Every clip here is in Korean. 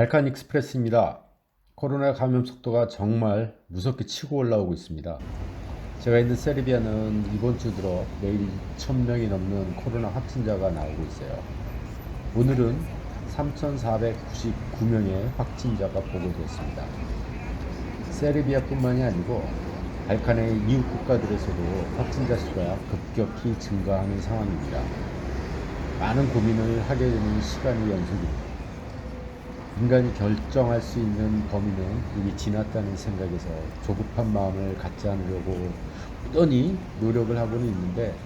발칸 익스프레스입니다. 코로나 감염 속도가 정말 무섭게 치고 올라오고 있습니다. 제가 있는 세르비아는 이번 주 들어 매일 1000명이 넘는 코로나 확진자가 나오고 있어요. 오늘은 3,499명의 확진자가 보고됐습니다. 세르비아뿐만이 아니고 발칸의 이웃 국가들에서도 확진자 수가 급격히 증가하는 상황입니다. 많은 고민을 하게 되는 시간이 연속입니다. 인간이 결정할 수 있는 범위는 이미 지났다는 생각에서 조급한 마음을 갖지 않으려고 꾸준히 노력을 하고는 있는데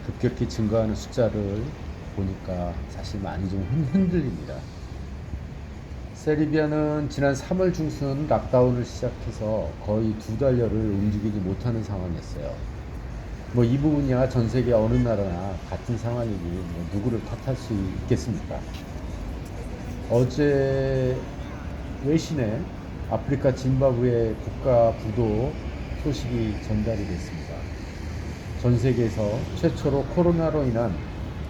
급격히 증가하는 숫자를 보니까 사실 많이 좀 흔- 흔들립니다. 세르비아는 지난 3월 중순 락다운을 시작해서 거의 두 달여를 움직이지 못하는 상황이었어요. 뭐 이 부분이야 전 세계 어느 나라나 같은 상황이니 뭐 누구를 탓할 수 있겠습니까? 어제 외신에 아프리카 짐바브웨 국가 부도 소식이 전달이 됐습니다. 전 세계에서 최초로 코로나로 인한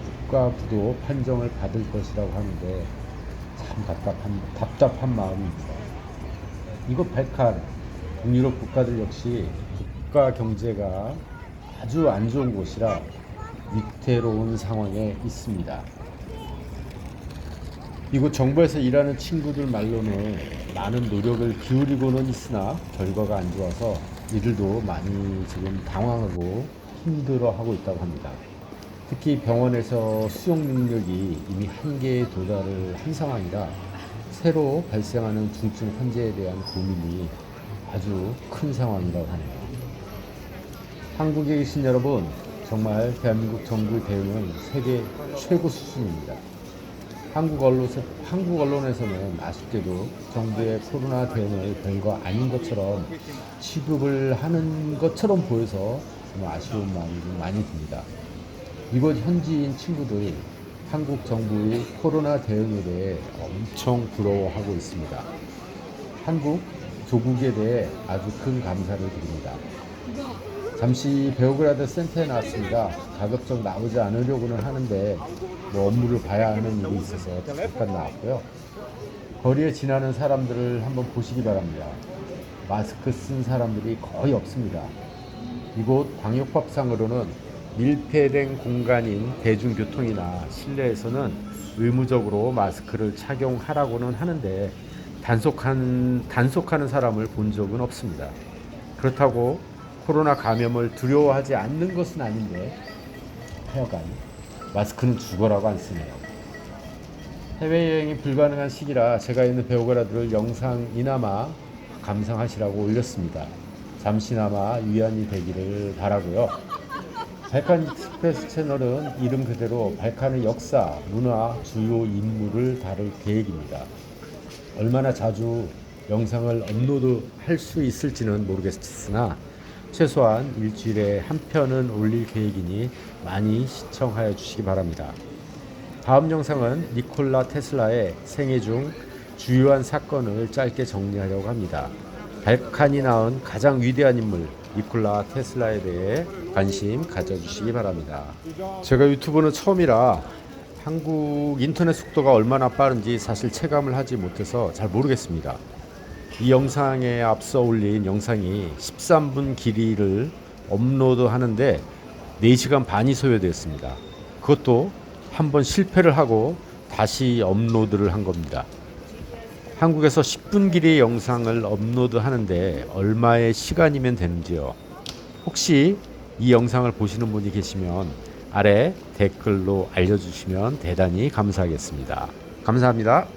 국가 부도 판정을 받을 것이라고 하는데 참 답답한, 답답한 마음입니다. 이곳 백한 북유럽 국가들 역시 국가 경제가 아주 안 좋은 곳이라 위태로운 상황에 있습니다. 이곳 정부에서 일하는 친구들 말로는 많은 노력을 기울이고는 있으나 결과가 안 좋아서 이들도 많이 지금 당황하고 힘들어하고 있다고 합니다. 특히 병원에서 수용 능력이 이미 한계에 도달을 한 상황이라 새로 발생하는 중증 환자에 대한 고민이 아주 큰 상황이라고 하네요. 한국에 계신 여러분, 정말 대한민국 정부의 대응은 세계 최고 수준입니다. 한국 언론에서, 한국 언론에서는 아쉽게도 정부의 코로나 대응을 별거 아닌 것처럼 취급을 하는 것처럼 보여서 아쉬운 마음이 좀 많이 듭니다. 이곳 현지인 친구들 한국 정부의 코로나 대응에 대해 엄청 부러워하고 있습니다. 한국 조국에 대해 아주 큰 감사를 드립니다. 잠시 베오그라드 센터에 나왔습니다. 가급적 나오지 않으려고는 하는데 뭐 업무를 봐야 하는 일이 있어서 잠깐 나왔고요. 거리에 지나는 사람들을 한번 보시기 바랍니다. 마스크 쓴 사람들이 거의 없습니다. 이곳 광역법상으로는 밀폐된 공간인 대중교통이나 실내에서는 의무적으로 마스크를 착용하라고는 하는데 단속한, 단속하는 사람을 본 적은 없습니다. 그렇다고 코로나 감염을 두려워하지 않는 것은 아닌데 하여간 마스크는 죽어라고 안 쓰네요. 해외여행이 불가능한 시기라 제가 있는 베오그라드를 영상이나마 감상하시라고 올렸습니다. 잠시나마 위안이 되기를 바라고요. 발칸 익스프레스 채널은 이름 그대로 발칸의 역사, 문화, 주요 인물을 다룰 계획입니다. 얼마나 자주 영상을 업로드 할 수 있을지는 모르겠으나 최소한 일주일에 한 편은 올릴 계획이니 많이 시청하여 주시기 바랍니다. 다음 영상은 니콜라 테슬라의 생애 중 주요한 사건을 짧게 정리하려고 합니다. 발칸이 낳은 가장 위대한 인물 니콜라 테슬라에 대해 관심 가져주시기 바랍니다. 제가 유튜브는 처음이라 한국 인터넷 속도가 얼마나 빠른지 사실 체감을 하지 못해서 잘 모르겠습니다. 이 영상에 앞서 올린 영상이 13분 길이를 업로드 하는데 4시간 반이 소요되었습니다. 그것도 한번 실패를 하고 다시 업로드를 한 겁니다. 한국에서 10분 길이의 영상을 업로드 하는데 얼마의 시간이면 되는지요? 혹시 이 영상을 보시는 분이 계시면 아래 댓글로 알려주시면 대단히 감사하겠습니다. 감사합니다.